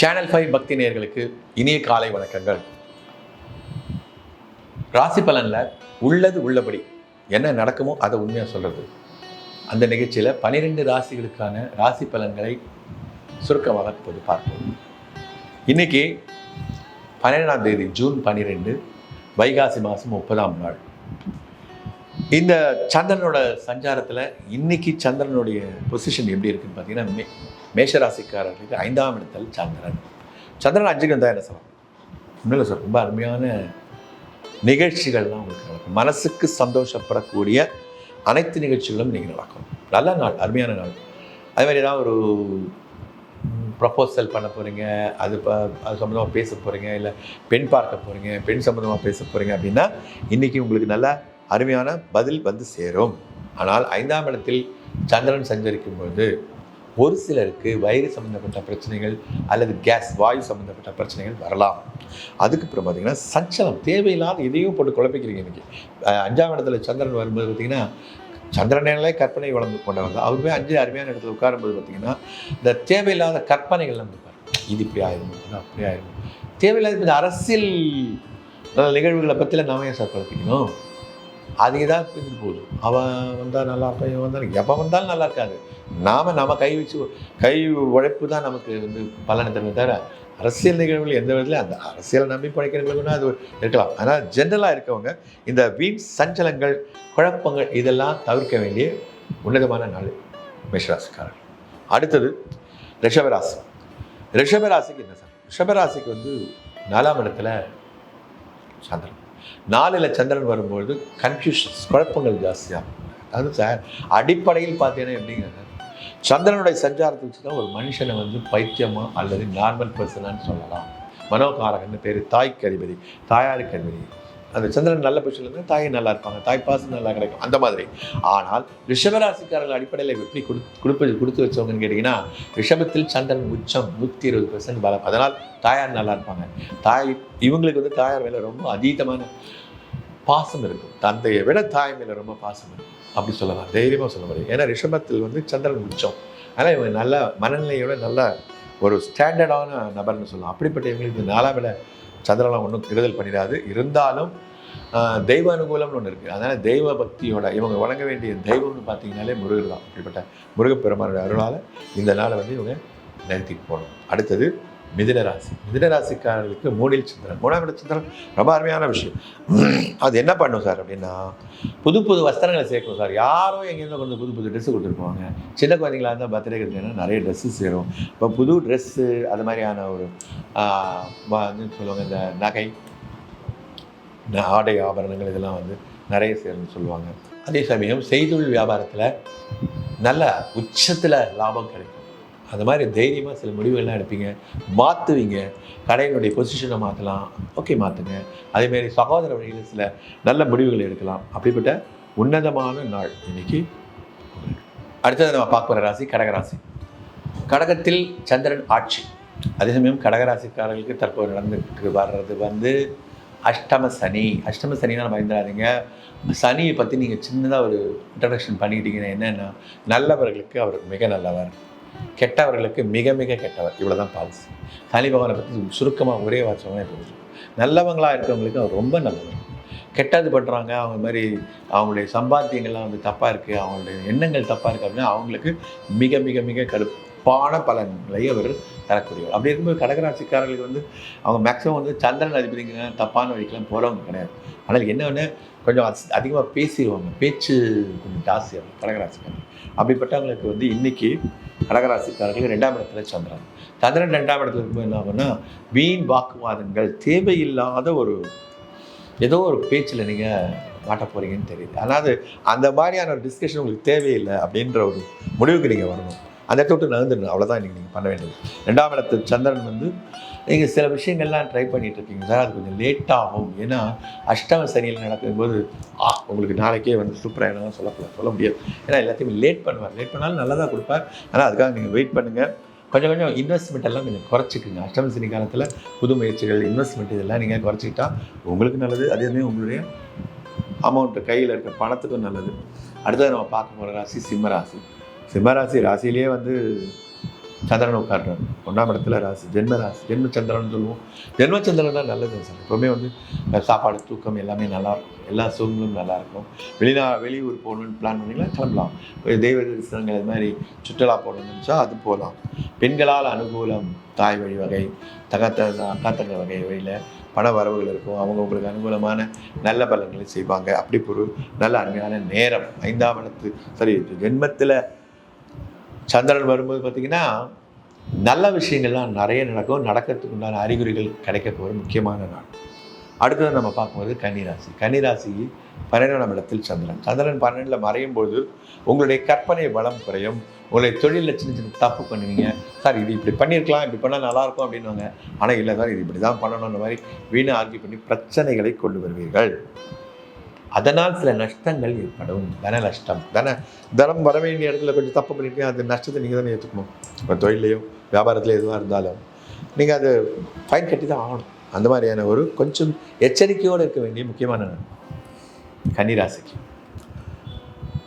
Channel five பக்தி நேர்களுக்கு இனிய காலை வணக்கங்கள். ராசி பலனில் உள்ளது உள்ளபடி என்ன நடக்குமோ அதை உண்மையாக சொல்கிறது அந்த நிகழ்ச்சியில் பனிரெண்டு ராசிகளுக்கான ராசி பலன்களை சுருக்கமாக இப்போது பார்ப்போம். இன்னைக்கு பன்னிரெண்டாம் தேதி ஜூன் பன்னிரெண்டு வைகாசி மாதம் முப்பதாம் நாள். இந்த சந்திரனோட சஞ்சாரத்தில் இன்னைக்கு சந்திரனுடைய பொசிஷன் எப்படி இருக்குன்னு பார்த்தீங்கன்னா மேஷராசிக்காரர்களுக்கு ஐந்தாம் இடத்தில் சந்திரன். சந்திரன் அஞ்சுக்கு வந்தால் என்ன சொல்கிறாங்க ஒன்றும் இல்லை சார் ரொம்ப அருமையான நிகழ்ச்சிகள்லாம் உங்களுக்கு நடக்கும். மனசுக்கு சந்தோஷப்படக்கூடிய அனைத்து நிகழ்ச்சிகளும் நீங்கள் நடக்கும். நல்ல நாள் அருமையான நாள். அதே மாதிரி ஏதாவது ஒரு ப்ரப்போசல் பண்ண போகிறீங்க அது ப அது சம்மந்தமாக பேச போகிறீங்க இல்லை பெண் பார்க்க போகிறீங்க பெண் சம்மந்தமாக பேச போகிறீங்க அப்படின்னா இன்றைக்கி உங்களுக்கு நல்ல அருமையான பதில் வந்து சேரும். ஆனால் ஐந்தாம் இடத்தில் சந்திரன் சஞ்சரிக்கும் பொழுது ஒரு சிலருக்கு வயிறு சம்மந்தப்பட்ட பிரச்சனைகள் அல்லது கேஸ் வாயு சம்மந்தப்பட்ட பிரச்சனைகள் வரலாம். அதுக்கப்புறம் பார்த்தீங்கன்னா சஞ்சலம் தேவையில்லாத இதையும் போட்டு குழப்பிக்கிறீங்க இன்றைக்கி அஞ்சாம் இடத்துல சந்திரன் வரும்போது பார்த்தீங்கன்னா சந்திரனே கற்பனை வளர்ந்து கொண்டவங்க. அவருமே அஞ்சு அருமையான இடத்துல உட்காரும்போது பார்த்தீங்கன்னா இந்த தேவையில்லாத கற்பனைகள் இருப்பார் இது இப்படி ஆயிரும் இது அப்படி ஆயிரும். தேவையில்லாத இந்த அரசியல் நிகழ்வுகளை பற்றிலாம் நாம ஏன் சார் குழப்பிக்கணும்? அதுக்கு தான் பிரிஞ்சு போகுது. அவன் வந்தால் நல்லா இருக்கும் இவன் வந்தால் எப்போ வந்தாலும் நல்லா இருக்காது. நாம் நம்ம கை வச்சு கை உழைப்பு தான் நமக்கு வந்து பலனை தருமே தவிர அரசியல் நிகழ்வுகள் எந்த விதத்துலையும் அந்த அரசியலை நம்பி படைக்கிறவங்களுக்குன்னா அது இருக்கலாம். ஆனால் ஜென்ரலாக இருக்கவங்க இந்த வீண் சஞ்சலங்கள் குழப்பங்கள் இதெல்லாம் தவிர்க்க வேண்டிய உன்னதமான நாள் மேஷராசிக்காரர்கள். அடுத்தது ரிஷபராசி. ரிஷபராசிக்கு என்ன சார்? ரிஷபராசிக்கு வந்து நாலாம் இடத்துல சந்திரன். நாலில் சந்திரன் வரும்பொழுது கன்ஃபியூஷன்ஸ் குழப்பங்கள் ஜாஸ்தியாகும். அது சார் அடிப்படையில் பார்த்தீங்கன்னா எப்படிங்க? சந்திரனுடைய சஞ்சாரத்தை வச்சு தான் ஒரு மனுஷனை வந்து பைத்தியமா அல்லது நார்மல் பர்சனான்னு சொல்லலாம். மனோகாரகன்னு பேர் தாய்க்கு அதிபதி தாயாருக்கு அதிபதி. அந்த சந்திரன் நல்ல பொசிஷனில் இருந்தால் தாய் நல்லா இருப்பாங்க தாய் பாசம் நல்லா கிடைக்கும் அந்த மாதிரி. ஆனால் ரிஷபராசிக்காரர்கள் அடிப்படையில் எப்படி கொடு கொடுப்பது கொடுத்து வச்சவங்கன்னு கேட்டிங்கன்னா ரிஷபத்தில் சந்திரன் உச்சம் நூற்றி இருபது பெர்சன்ட் பலம். அதனால் தாயார் நல்லா இருப்பாங்க. தாய் இவங்களுக்கு வந்து தாயார் மேலே ரொம்ப அதீதமான பாசம் இருக்கும். தந்தையை விட தாய் மேலே ரொம்ப பாசம் இருக்கும். அப்படி சொல்லலாம். தைரியமாக சொல்ல முடியும். ஏன்னா ரிஷபத்தில் வந்து சந்திரன் உச்சம். ஆனால் இவங்க நல்ல மனநிலையோட நல்ல ஒரு ஸ்டாண்டர்டான நபர்னு சொல்லலாம். அப்படிப்பட்ட இவங்களுக்கு இந்த நாலாம் விட சந்திரலாம் ஒன்றும் கெடுதல் பண்ணிடாது. இருந்தாலும் தெய்வ அனுகூலம்னு ஒன்று இருக்குது அதனால் தெய்வ பக்தியோட இவங்க வணங்க வேண்டிய தெய்வம்னு பார்த்தீங்கனாலே முருகர் தான். அப்படிப்பட்ட முருகப்பெருமானுடைய அருளால் இந்த நாளை வந்து இவங்க நிறுத்திட்டு போகணும். அடுத்தது மிதுன ராசி. மிதுன ராசிக்காரர்களுக்கு மூணில் சந்திரன். மூணாம் இட சந்திரன். ரொம்ப அருமையான விஷயம். அது என்ன பண்ணும் சார் அப்படின்னா புது புது வஸ்திரங்களை சேர்க்கும் சார். யாரோ எங்கேருந்து கொண்டு புது புது ட்ரெஸ்ஸு கொடுத்துருப்பாங்க. சின்ன குழந்தைங்களா இருந்தால் பர்த்டே கொடுத்தீங்கன்னா நிறைய ட்ரெஸ்ஸு சேரும். இப்போ புது ட்ரெஸ்ஸு அது மாதிரியான ஒரு வந்து சொல்லுவாங்க இந்த நகை ஆடை ஆபரணங்கள் இதெல்லாம் வந்து நிறைய சேரும்னு சொல்லுவாங்க. அதே சமயம் செய்தொழில் வியாபாரத்தில் நல்ல உச்சத்தில் லாபம் கிடைக்கும். அந்த மாதிரி தைரியமாக சில முடிவுகள்லாம் எடுப்பீங்க. மாற்றுவீங்க கடையினுடைய பொசிஷனை மாற்றலாம் ஓகே மாற்றுங்க அதேமாரி சகோதர வழியில் சில நல்ல முடிவுகள் எடுக்கலாம். அப்படிப்பட்ட உன்னதமான நாள் இன்னைக்கு அடுத்தது நம்ம பார்க்க போகிற ராசி கடகராசி. கடகத்தில் சந்திரன் ஆட்சி. அதே சமயம் கடகராசிக்காரர்களுக்கு தற்போது நடந்துட்டு வர்றது வந்து அஷ்டம சனி. அஷ்டம சனினால் நம்ம பயந்துடாதீங்க. சனியை பற்றி நீங்கள் சின்னதாக ஒரு இன்ட்ரடக்ஷன் பண்ணிக்கிட்டீங்கன்னா என்னென்னா நல்லவர்களுக்கு அவர் மிக நல்லவர். கெட்டவர்களுக்கு மிக மிக கெட்டவர். இவ்வளோ தான் பாலிசி சனி பகவானை பற்றி சுருக்கமாக ஒரே வாசமாக இப்போ நல்லவங்களாக இருக்கிறவங்களுக்கு அவர் ரொம்ப நல்லவர் கெட்டது பண்ணுறாங்க அவங்க மாதிரி அவங்களுடைய சம்பாத்தியங்கள்லாம் வந்து தப்பாக இருக்குது அவங்களுடைய எண்ணங்கள் தப்பாக இருக்குது அப்படின்னா அவங்களுக்கு மிக மிக மிக கடுப்பான பலன்களை அவர் தரக்கூடியவர். அப்படி இருக்கும்போது கடகராசிக்காரர்களுக்கு வந்து அவங்க மேக்ஸிமம் வந்து சந்திரன் அதிபதிங்க தப்பான வழிக்கெல்லாம் போகிறவங்க கிடையாது. ஆனால் என்ன ஒன்று கொஞ்சம் அதிகமாக பேசிடுவாங்க. பேச்சு கொஞ்சம் ஜாஸ்தியாகும் கடகராசிக்காரர்கள் அப்படிப்பட்டவங்களுக்கு வந்து இன்றைக்கி கடகராசிக்காரர்களுக்கு ரெண்டாம் இடத்துல சந்திரன். சந்திரன் ரெண்டாம் இடத்துல இருக்கும்போது என்ன ஆகும்னா வீண் வாக்குவாதங்கள் தேவையில்லாத ஒரு ஏதோ ஒரு பேச்சில் நீங்கள் மாட்ட போகிறீங்கன்னு தெரியுது. அதாவது அந்த மாதிரியான ஒரு டிஸ்கஷன் உங்களுக்கு தேவையில்லை அப்படின்ற ஒரு முடிவுக்கு நீங்கள் வரணும். அந்த இடத்த விட்டு நகர்ந்துடணும் அவ்வளோதான் இன்றைக்கி நீங்கள் பண்ண வேண்டியது. ரெண்டாம் இடத்து சந்திரன் வந்து நீங்கள் சில விஷயங்கள்லாம் ட்ரை பண்ணிகிட்டு இருக்கீங்க சார். அது கொஞ்சம் லேட் ஆகும். ஏன்னா அஷ்டம சனியில் நடக்கும்போது ஆ உங்களுக்கு நாளைக்கே வந்து சூப்பராக என்ன சொல்ல சொல்ல முடியாது. ஏன்னா எல்லாத்தையுமே லேட் பண்ணுவார். லேட் பண்ணாலும் நல்லதாக கொடுப்பார். ஆனால் அதுக்காக நீங்கள் வெயிட் பண்ணுங்கள் கொஞ்சம் கொஞ்சம் இன்வெஸ்ட்மெண்ட் எல்லாம் கொஞ்சம் குறைச்சிக்கோங்க. அஷ்டம சனி காலத்தில் புது முயற்சிகள் இன்வெஸ்ட்மெண்ட் இதெல்லாம் நீங்கள் குறைச்சிக்கிட்டா உங்களுக்கு நல்லது அதே மாதிரி உங்களுடைய அமௌண்ட்டு கையில் இருக்க பணத்துக்கும் நல்லது. அடுத்தது நம்ம பார்க்க போகிற ராசி சிம்ம ராசி. சிம்மராசி ராசிலேயே ராசியிலேயே வந்து சந்திரன் உட்காடுறாரு ஒன்றாம் இடத்துல ராசி ஜென்ம ராசி ஜென்ம சந்திரன் சொல்லுவோம். ஜென்ம சந்திரன் தான் நல்லது சார் எப்போவுமே வந்து சாப்பாடு தூக்கம் எல்லாமே நல்லா இருக்கும். எல்லா சூழ்நிலும் நல்லாயிருக்கும் வெளிநா வெளியூர் போகணும்னு பிளான் பண்ணிங்கன்னா கிளம்பலாம். தெய்வ தரிசனங்கள் இது மாதிரி சுற்றுலா போகணும்னு நினச்சா அது போகலாம். பெண்களால் அனுகூலம் தாய் வழி வகை தகத்த அக்காத்தங்க வகை வழியில் பண வரவுகள் இருக்கும். அவங்க உங்களுக்கு அனுகூலமான நல்ல பலன்களை செய்வாங்க. அப்படி ஒரு நல்ல அருமையான நேரம். ஐந்தாம் இடத்து சரி ஜென்மத்தில் சந்திரன் வரும்போது பார்த்தீங்கன்னா நல்ல விஷயங்கள்லாம் நிறைய நடக்கும். நடக்கிறதுக்கு உண்டான அறிகுறிகள் கிடைக்க போகிற முக்கியமான நாள். அடுத்தது நம்ம பார்க்கும்போது கன்னிராசி. கன்னிராசி பன்னிரெண்டாம் இடத்தில் சந்திரன். சந்திரன் பன்னெண்டில் மறையும் பொழுது உங்களுடைய கற்பனை வளம் குறையும். உங்களுடைய தொழிலில் சின்ன சின்ன தப்பு பண்ணுவீங்க. சார் இது இப்படி பண்ணியிருக்கலாம் இப்படி பண்ணால் நல்லாயிருக்கும் அப்படின்னுவாங்க. ஆனால் இல்லை சார் இது இப்படி தான் பண்ணணுன்ற மாதிரி வீணை ஆர்கியூ பண்ணி பிரச்சனைகளை கொண்டு வருவீர்கள். அதனால் சில நஷ்டங்கள் ஏற்படும். தன நஷ்டம். தன தனம் வர வேண்டிய இடத்துல கொஞ்சம் தப்பு பண்ணிட்டு அந்த நஷ்டத்தை நீங்கள் தானே ஏற்றுக்கணும் இப்போ தொழிலையோ வியாபாரத்தில் எதுவாக இருந்தாலும் நீங்கள் அது ஃபைன் கட்டி தான் ஆகணும். அந்த மாதிரியான ஒரு கொஞ்சம் எச்சரிக்கையோடு இருக்க வேண்டிய முக்கியமான நாள். கன்னிராசிக்கு.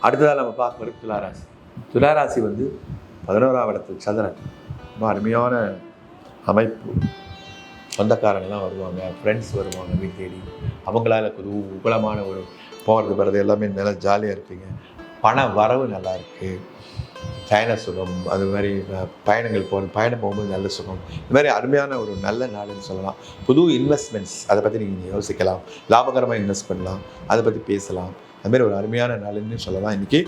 அடுத்ததாக நம்ம பார்க்குறது துளாராசி. துளாராசி வந்து பதினோராம் இடத்துல சந்திரன். ரொம்ப அருமையான அமைப்பு. சொந்தக்காரங்களாம் வருவாங்க ஃப்ரெண்ட்ஸ் வருவாங்க வீடு தேடி. அவங்களால ஒரு உபலமான ஒரு போகிறது வர்றது எல்லாமே நல்லா ஜாலியாக இருப்பீங்க. பண வரவு நல்லா இருக்குது பயண சுகம் அது மாதிரி பயணங்கள் போகிறது பயணம் போகும்போது நல்ல சுகம். இது மாதிரி அருமையான ஒரு நல்ல நாளுன்னு சொல்லலாம். புது இன்வெஸ்ட்மெண்ட்ஸ் அதை பற்றி நீங்கள் யோசிக்கலாம். லாபகரமாக இன்வெஸ்ட் பண்ணலாம். அதை பற்றி பேசலாம். அது மாதிரி ஒரு அருமையான நாளுன்னு சொல்லலாம். இன்றைக்கி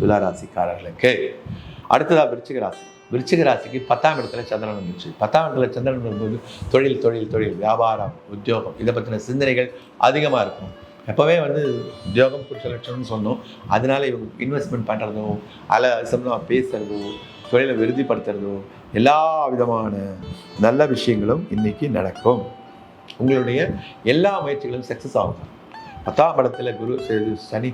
துளாராசிக்காரர்களுக்கு. அடுத்ததாக விருச்சிக ராசி. விருச்சிக ராசிக்கு பத்தாம் இடத்துல சந்திரன் வந்துச்சு பத்தாம் இடத்துல சந்திரன் வரும்போது தொழில் தொழில் தொழில் வியாபாரம் உத்தியோகம் இதை பற்றின சிந்தனைகள் அதிகமாக இருக்கும். எப்போவே வந்து உத்தியோகம் புருஷ லட்சணம்னு சொன்னோம். அதனால இவங்க இன்வெஸ்ட்மெண்ட் பண்ணுறதோ அல சம்பந்தமாக பேசுகிறதோ தொழிலை விருதிப்படுத்துறதோ எல்லா விதமான நல்ல விஷயங்களும் இன்றைக்கி நடக்கும். உங்களுடைய எல்லா முயற்சிகளும் சக்ஸஸ் ஆகும். பத்தாம் படத்தில் குரு சனி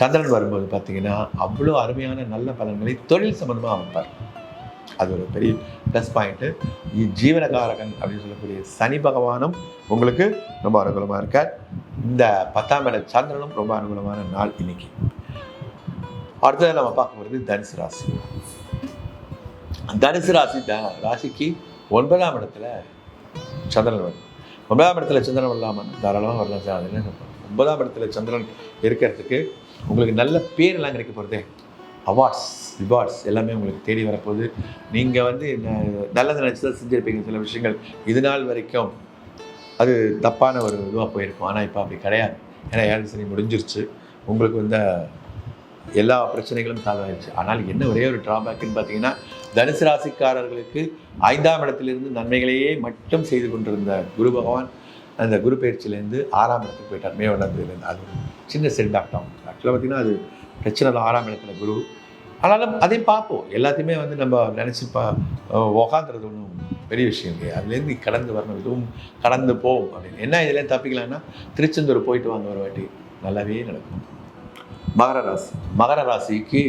சந்திரன் வரும்போது பார்த்தீங்கன்னா அவ்வளோ அருமையான நல்ல பலன்களை தொழில் சம்மந்தமாக அமைப்பார். அது ஒரு பெரிய ப்ளஸ் பாயிண்ட்டு ஜீவனகாரகன் அப்படின்னு சொல்லக்கூடிய சனி பகவானும் உங்களுக்கு ரொம்ப அனுகூலமாக இருக்கார். இந்த பத்தாம் இட சந்திரனும் ரொம்ப அனுகூலமான நாள் இன்னைக்கு. அடுத்தது நம்ம பார்க்க போகிறது தனுசு ராசி. தனுசு ராசி த ராசிக்கு ஒன்பதாம் இடத்துல சந்திரன் வரும் ஒன்பதாம் இடத்துல சந்திரன் வரலாமா? தாராளமாக வரலாம் சார். அது என்ன? ஒன்பதாம் இடத்துல சந்திரன் இருக்கிறதுக்கு உங்களுக்கு நல்ல பேரெல்லாம் கிடைக்க போகிறதே அவார்ட்ஸ் ரிவார்ட்ஸ் எல்லாமே உங்களுக்கு தேடி வரப்போகுது. நீங்கள் வந்து நல்லது நினச்சி தான் செஞ்சுருப்பீங்க. சில விஷயங்கள் இது நாள் வரைக்கும் அது தப்பான ஒரு இதுவாக போயிருக்கும். ஆனால் இப்போ அப்படி கிடையாது. ஏன்னா ஏழு சனி முடிஞ்சிருச்சு. உங்களுக்கு வந்து எல்லா பிரச்சனைகளும் சால்வ் ஆயிடுச்சு ஆனால் என்ன ஒரே ஒரு ட்ராபேக்குன்னு பார்த்தீங்கன்னா தனுசு ராசிக்காரர்களுக்கு ஐந்தாம் இடத்திலிருந்து நன்மைகளையே மட்டும் செய்து கொண்டிருந்த குரு பகவான் அந்த குரு பயிற்சியிலேருந்து ஆறாம் இடத்துக்கு போயிட்டார். மே ஒன்றாந்ததுலேருந்து அது சின்ன செட்பேக் தான். ஆக்சுவலாக பார்த்தீங்கன்னா அது பிரச்சனை தான் ஆறாம் இடத்துல குரு. ஆனாலும் அதையும் பார்ப்போம். எல்லாத்தையுமே வந்து நம்ம நினச்சி பா உக்காந்துறது ஒன்றும் பெரிய விஷயம் இல்லையா. அதுலேருந்து கடந்து வரணும். இதுவும் கடந்து போகும் அப்படின்னு. என்ன இதுலேருந்து தப்பிக்கலாம்னா திருச்செந்தூர் போயிட்டு வாங்க ஒரு வாட்டி. நல்லாவே நடக்கும். மகர ராசி. மகர ராசிக்கு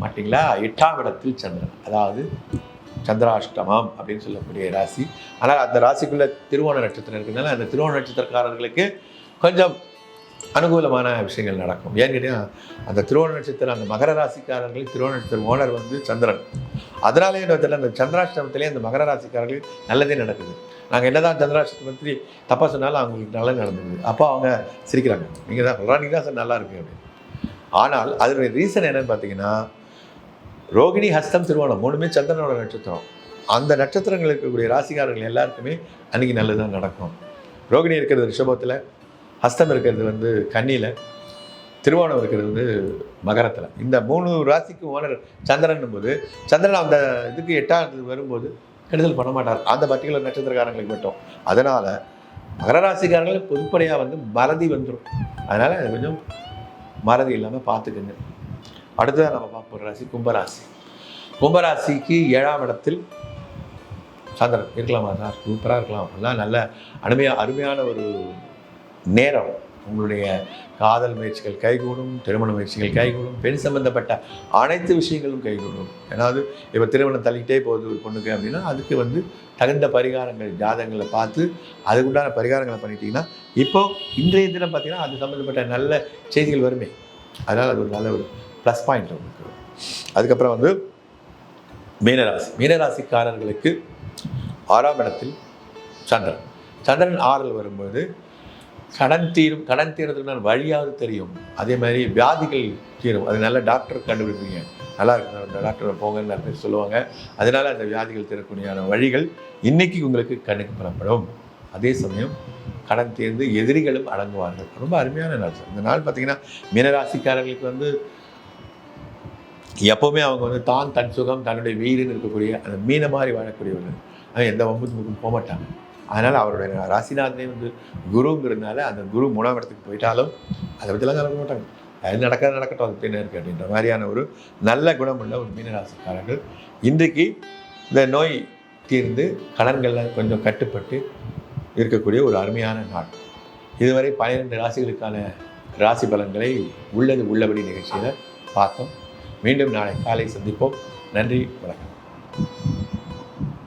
மாட்டிங்களா? எட்டாம் இடத்தில் சந்திரன். அதாவது சந்திராஷ்டமம் அப்படின்னு சொல்லக்கூடிய ராசி. ஆனால் அந்த ராசிக்குள்ள திருவோண நட்சத்திரம் இருக்கிறதுனால அந்த திருவோண நட்சத்திரக்காரர்களுக்கு கொஞ்சம் அனுகூலமான விஷயங்கள் நடக்கும். ஏன்னு கேட்டீங்கன்னா அந்த திருவோண நட்சத்திரம் அந்த மகர ராசிக்காரர்களுக்கு திருவோண நட்சத்திரம் ஓனர் வந்து சந்திரன். அதனாலே என்ன தெரியல அந்த சந்திராஷ்டமத்திலே அந்த மகர ராசிக்காரர்களுக்கு நல்லதே நடக்குது. நாங்கள் என்னதான் சந்திராஷ்டமத்தை பற்றி தப்பாக சொன்னாலும் அவங்களுக்கு நல்லது நடந்தது. அப்போ அவங்க சிரிக்கிறாங்க. நீங்கள் தான் சொல்கிறா நீங்கள் தான் சார் நல்லா இருக்கு அப்படின்னு. ஆனால் அதனுடைய ரீசன் என்னன்னு பார்த்தீங்கன்னா ரோகிணி ஹஸ்தம் திருவோணம் மூணுமே சந்திரனோட நட்சத்திரம். அந்த நட்சத்திரங்கள் இருக்கக்கூடிய ராசிக்காரர்கள் எல்லாருக்குமே அன்றைக்கி நல்லதாக நடக்கும். ரோகிணி இருக்கிறது ரிஷபத்தில் ஹஸ்தம் இருக்கிறது வந்து கன்னியில் திருவோணம் இருக்கிறது வந்து மகரத்தில். இந்த மூணு ராசிக்கு ஓனர் சந்திரன் போது சந்திரன் அந்த இதுக்கு எட்டாவது வரும்போது கெடுதல் பண்ண மாட்டார். அந்த பர்டிகுலர் நட்சத்திரக்காரங்களுக்கு மட்டும். அதனால் மகர ராசிக்காரங்களுக்கு பொதுப்படையாக வந்து மறதி வந்துடும் அதனால் அது கொஞ்சம் மறதி இல்லாமல் பார்த்துக்குங்க அடுத்ததாக நம்ம பார்ப்போம் ராசி கும்பராசி. கும்பராசிக்கு ஏழாம் இடத்தில் சந்திரன். இருக்கலாமா சார்? சூப்பராக இருக்கலாம். எல்லாம் நல்ல அருமையாக அருமையான ஒரு நேரம். உங்களுடைய காதல் முயற்சிகள் கைகூடும் திருமண முயற்சிகள் கைகூடும் பெண் சம்பந்தப்பட்ட அனைத்து விஷயங்களும் கைகூடும். ஏதாவது இப்போ திருமணம் தள்ளிக்கிட்டே போகுது ஒரு பொண்ணுக்கு அப்படின்னா அதுக்கு வந்து தகுந்த பரிகாரங்கள் ஜாதகங்களை பார்த்து அதுக்குண்டான பரிகாரங்களை பண்ணிட்டீங்கன்னா இப்போ இன்றைய தினம் பார்த்தீங்கன்னா அது சம்மந்தப்பட்ட நல்ல செய்திகள் வருமே. அதனால் அது ஒரு நல்ல ஒரு ப்ளஸ் பாயிண்ட் உங்களுக்கு. அதுக்கப்புறம் வந்து மீனராசி. மீனராசிக்காரர்களுக்கு ஆறாம் இடத்தில் சந்திரன். சந்திரன் ஆறில் வரும்போது கடன் தீரும் கடன் தீரத்துக்கு வழியாவது தெரியும். அதே மாதிரி வியாதிகள் தீரும். அது நல்ல டாக்டர் கண்டுபிடிப்பீங்க. நல்லா இருக்கு. அந்த டாக்டரை போங்கன்னு நிறைய பேர் சொல்லுவாங்க. அதனால அந்த வியாதிகள் தீரக்கூடியான வழிகள் இன்னைக்கு உங்களுக்கு கண்ணுக்கு புறப்படும் அதே சமயம் கடன் தீர்ந்து எதிரிகளும் அடங்குவார்கள். ரொம்ப அருமையான நாள் சார். இந்த நாள் பார்த்தீங்கன்னா மீனராசிக்காரர்களுக்கு வந்து எப்போவுமே அவங்க வந்து தான் தன் சுகம் தன்னுடைய வீடுன்னு இருக்கக்கூடிய அந்த மீனை மாதிரி வாழக்கூடியவர்கள். அவங்க எந்த வம்பு போக மாட்டாங்க அதனால் அவருடைய ராசிநாதனே வந்து குருங்கிறதுனால அந்த குரு மூணாம் இடத்துக்கு போயிட்டாலும் அதை பற்றிலாம் கலக்க மாட்டாங்க. அது நடக்காது நடக்கட்டும் அது பின்ன இருக்குது அப்படின்ற மாதிரியான ஒரு நல்ல குணமுள்ள ஒரு மீனராசிக்காரர்கள் இன்றைக்கு இந்த நோய் தீர்ந்து கடன்களில் கொஞ்சம் கட்டுப்பட்டு இருக்கக்கூடிய ஒரு அருமையான நாள். இதுவரை பன்னிரெண்டு ராசிகளுக்கான ராசி பலன்களை உள்ளது உள்ளபடி நிகழ்ச்சியில் பார்த்தோம். மீண்டும் நாளை காலை சந்திப்போம். நன்றி வணக்கம்.